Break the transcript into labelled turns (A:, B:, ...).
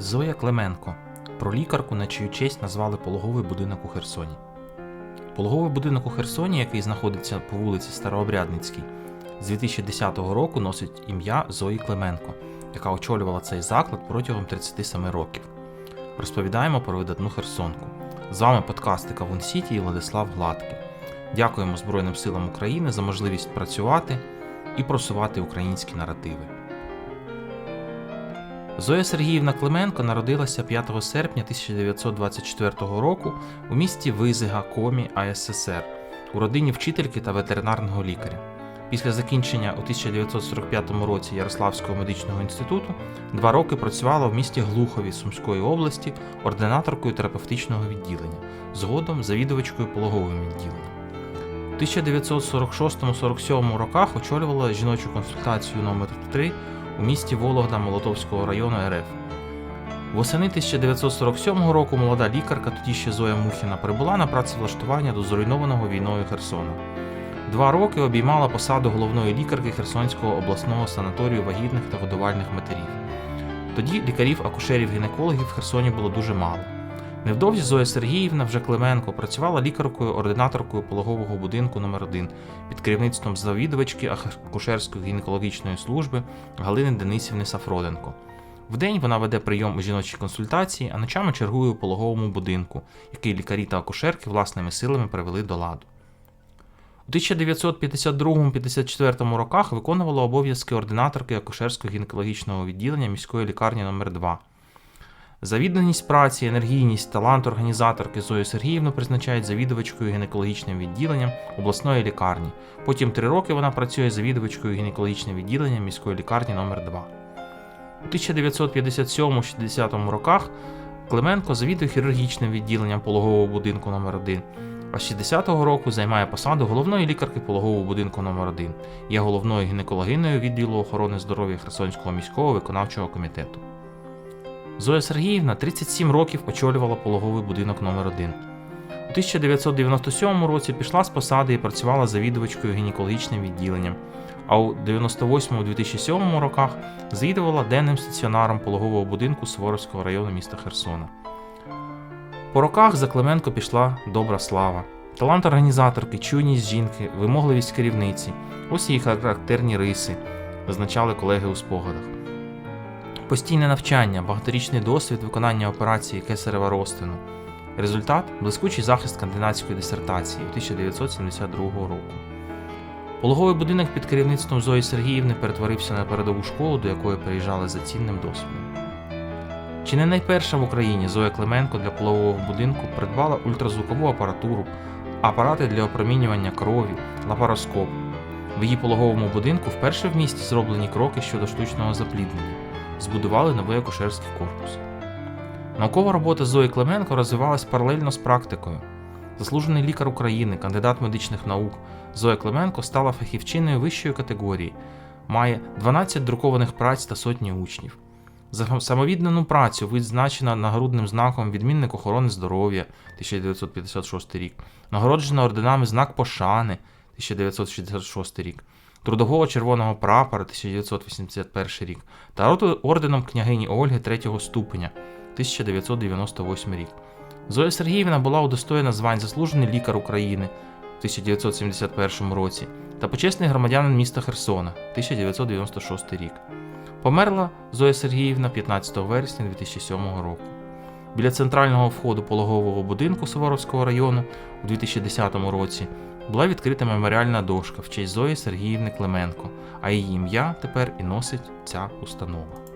A: Зоя Клименко про лікарку, на чию честь назвали пологовий будинок у Херсоні. Пологовий будинок у Херсоні, який знаходиться по вулиці Старообрядницькій, з 2010 року носить ім'я Зої Клименко, яка очолювала цей заклад протягом 37 років. Розповідаємо про видатну Херсонку. З вами подкасти Кавун Сіті і Владислав Гладкий. Дякуємо Збройним силам України за можливість працювати і просувати українські наративи. Зоя Сергіївна Клименко народилася 5 серпня 1924 року у місті Визига Комі АССР у родині вчительки та ветеринарного лікаря. Після закінчення у 1945 році Ярославського медичного інституту два роки працювала в місті Глухові Сумської області ординаторкою терапевтичного відділення, згодом завідувачкою пологовим відділенням. У 1946-47 роках очолювала жіночу консультацію номер 3 у місті Вологда Молотовського району РФ. Восени 1947 року молода лікарка, тоді ще Зоя Мухіна, прибула на працевлаштування до зруйнованого війною Херсона. Два роки обіймала посаду головної лікарки Херсонського обласного санаторію вагітних та годувальних матерів. Тоді лікарів, акушерів, гінекологів в Херсоні було дуже мало. Невдовзі Зоя Сергіївна вже Клименко працювала лікаркою ординаторкою пологового будинку номер 1 під керівництвом завідувачки акушерської гінекологічної служби Галини Денисівни Сафроденко. Вдень вона веде прийом у жіночій консультації, а ночами чергує у пологовому будинку, який лікарі та акушерки власними силами привели до ладу. У 1952-54 роках виконувала обов'язки ординаторки акушерського гінекологічного відділення міської лікарні номер 2 за відданість праці, енергійність, талант організаторки Зою Сергіївну призначають завідувачкою гінекологічним відділенням обласної лікарні. Потім три роки вона працює завідувачкою гінекологічним відділенням міської лікарні номер 2 У 1957-60 роках Клименко завідує хірургічним відділенням пологового будинку номер 1 а з 60-го року займає посаду головної лікарки пологового будинку номер 1 є головною гінекологиною відділу охорони здоров'я Херсонського міського виконавчого комітету. Зоя Сергіївна 37 років очолювала пологовий будинок номер 1 У 1997 році пішла з посади і працювала завідувачкою гінекологічним відділенням, а у 98-2007 роках завідувала денним стаціонаром пологового будинку Суворовського району міста Херсона. По роках за Клименко пішла добра слава. Талант організаторки, чуйність жінки, вимогливість керівниці ось її характерні риси, зазначали колеги у спогадах. Постійне навчання, багаторічний досвід виконання операції кесарева розтину. Результат блискучий захист кандидатської дисертації 1972 року. Пологовий будинок під керівництвом Зої Сергіївни перетворився на передову школу, до якої приїжджали за цінним досвідом. Чи не найперша в Україні Зоя Клименко для пологового будинку придбала ультразвукову апаратуру, апарати для опромінювання крові, лапароскоп. В її пологовому будинку вперше в місті зроблені кроки щодо штучного запліднення збудували новий акушерський корпус. Наукова робота Зої Клименко розвивалась паралельно з практикою. Заслужений лікар України, кандидат медичних наук Зоя Клименко стала фахівчиною вищої категорії, має 12 друкованих праць та сотні учнів. За самовіддану працю відзначена нагрудним знаком Відмінник охорони здоров'я 1956 рік, нагороджена орденами Знак Пошани 1966 рік, Трудового червоного прапора 1981 рік та орденом княгині Ольги 3 ступеня 1998 рік. Зоя Сергіївна була удостоєна звань заслужений лікар України в 1971 році та почесний громадянин міста Херсона 1996 рік. Померла Зоя Сергіївна 15 вересня 2007 року. Біля центрального входу пологового будинку Суворовського району у 2010 році була відкрита меморіальна дошка в честь Зої Сергіївни Клименко, а її ім'я тепер і носить ця установа.